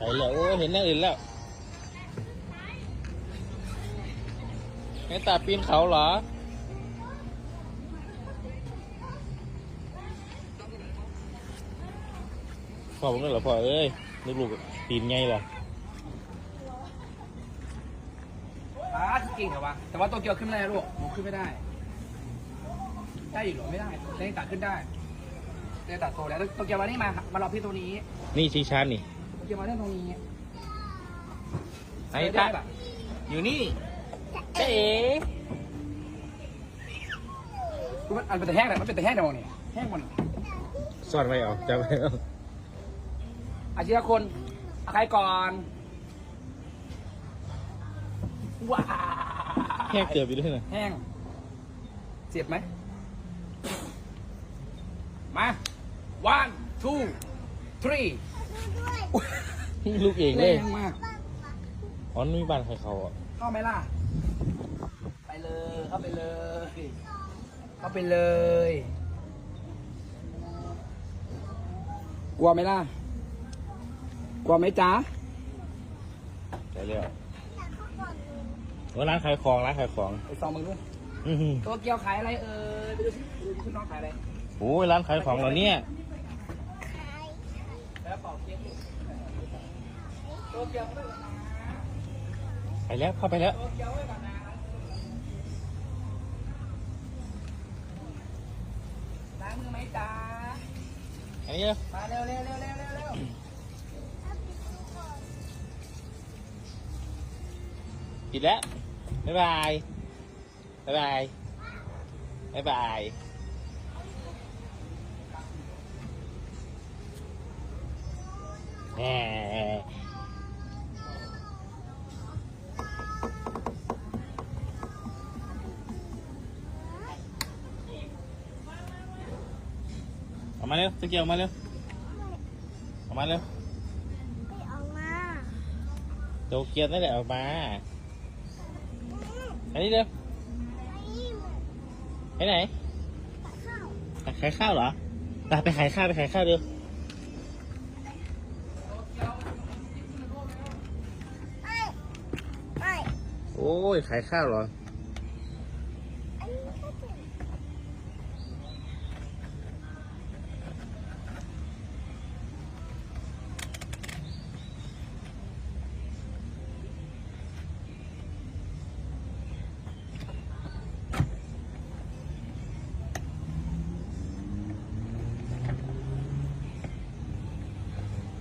ไปแล้วโอ้เห็นอย่างอื่นแล้วแม่ตาปีนเขาเหรอ พ่อผมนั่นเหรอพ่อเอ้ยลูกๆตีนไงล่ะอ่าจริงเหรอวะ แต่ว่าโตเกียวขึ้นไม่ได้ลูกหนูขึ้นไม่ได้ ได้อีกเหรอไม่ได้เล่นตัดขึ้นได้เล่นตัดโตแล้วโตเกียวมานี่มา มารอพี่ตรงนี้ นี่ชิงชันนี่ โตเกียวมาเล่นตรงนี้ไอ้ได้ตาปะอยู่นี่เจ๊เอ๋มันอันเป็นแต่แห้งแต่มันเป็นแต่แห้งแต่วันนี้แห้งมันซ่อนไว้เอาจับไว้เอาอาชีพคนเอาใครก่อนว้าแค่เกือบอยู่ด้วยนะแห้งเจ็บไหมมา one two three ลูกเองเลแรยงมากอ๋อนี่มีบ้านใครเขาอะเข้าไหมล่ะ ไปเลย เข้าไปเลย เข้าไปเลย กลัวไหมล่ะ กลัวไหมจ๊ะไปเร็วว่าร้านขายของร้านขายของไปซองมึงด้วยอื้อหือตัวเกียวขายอะไรเอ่ยไปดูสิดูคุณน้องขายอะไร โอ้ยร้านขายของเหรอเนี่ย แล้วเป่าเค้กอยู่ตัวเกียวไม่ต้องนะไปแล้วเข้าไปแล้วตัวเกียวไว้ก่อนนะล้างมือไหมจ๊ะอันนี้เร็วมาเร็วเร็วเร็วเร็วเร็วเร็วปิดแล้วบ๊ายบายบ๊ายบายบ๊ายบายแหม ออกมาเร็วตะเกียบออกมาเร็วออกมาเร็วไม่ออกมาโตเกียวนั่นแหละออกมาอันนี้เร็วไม่เหมือนไปไหนข้าวไปขายข้าวเหรอไปไปขายข้าวไปขายข้าวเร็ว 哦，太惨了。